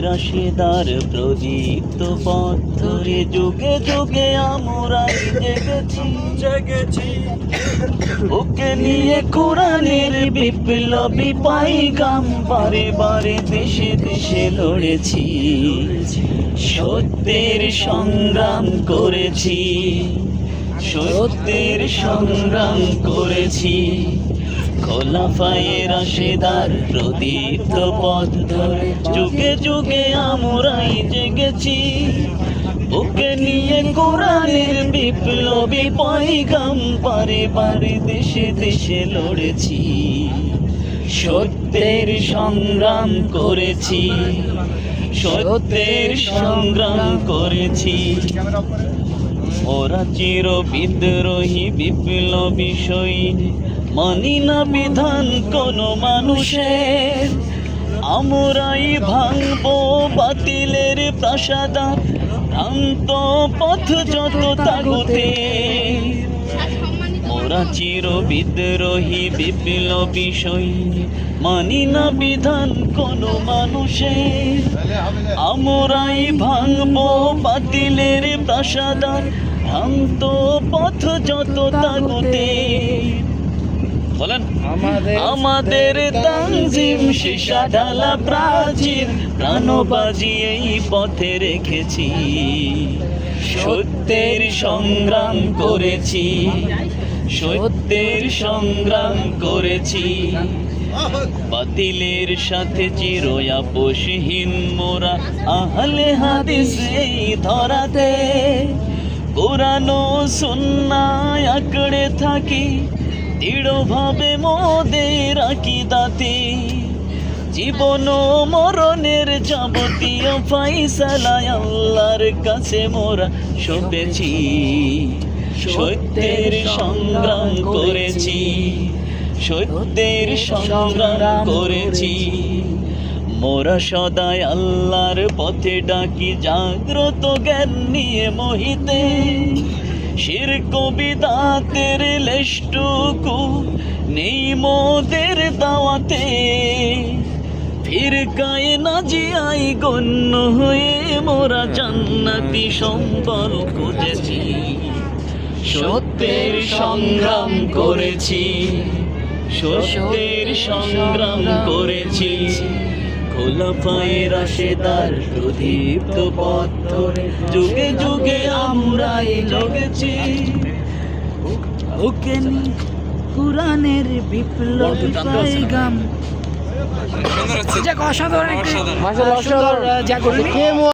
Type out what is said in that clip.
রাশেদার প্রদীপ্ত পথ ধরে যুগে যুগে আমরাই জেগেছি। জেগেছি। ওকে নিয়ে কোরআনের বিপ্লবী পাইগাম বারে বারে দেশে দেশে লড়েছি। সত্যের সংগ্রাম করেছি। সত্যের সংগ্রাম করেছি। খোলাফায়ে রাশেদার প্রদীপ্ত পথ ধরে যুগে যুগে আমরাই জেগেছি। ওকে নিয়ে কোরআনের বিপ্লবী পয়গাম পারে পারে দেশে দেশে লড়েছি। সত্যের সংগ্রাম করেছি। সত্যের সংগ্রাম করেছি। ওরা চির বিদ্রোহী বিপ্লবী সৈনিক মানি না বিধান কোন মানুষের। আমরাই ভাঙবো বাতিলের প্রাসাদার ভ্রান্ত পথ যত তাগতে। ওরা চির বিদ্রোহী বিপ্লবী সৈনিক মানি না বিধান কোন মানুষের। আমরাই ভাঙবো বাতিলের প্রাসাদার ভ্রান্ত পথ যত তাগতে। বলেন আমাদের তানজিম সীসা ঢালা প্রাচীর প্রাণবাজি এই পথে রেখেছি। সত্যের সংগ্রাম করেছি। সত্যের সংগ্রাম করেছি। বাতিলের সাথে চির আপোষহীন মোরা আহলে হাদিস এই ধরাতে। কোরআন ও সুন্নায় আঁকড়ে থাকি, দৃঢ়ভাবে মোদের আকিদাতে জীবন মরণের যাবতীয় ফাইসালায় আল্লাহর কাছে মোরা সপেছি, সত্যের সংগ্রাম করেছি, সত্যের সংগ্রাম করেছি। মোরা সদাই আল্লাহর পথে ডাকি, জাগ্রত জ্ঞান নিয়ে মোহিতে। শির কবিতাতের লেষ্টুকু নেই মোদের দাওয়াতে। ফিরকায় না জিয়াই গণ্য হয়ে মোরা জান্নাতি সম্বল খুঁজেছি। সত্যের সংগ্রাম করেছি, সত্যের সংগ্রাম করেছি। খোলাফায়ে রাশেদার প্রদীপ্ত পথ ধরে যুগে যুগে আমরা জগেছি ওকে কুরানের বিপ্লব যাক অসাধারণ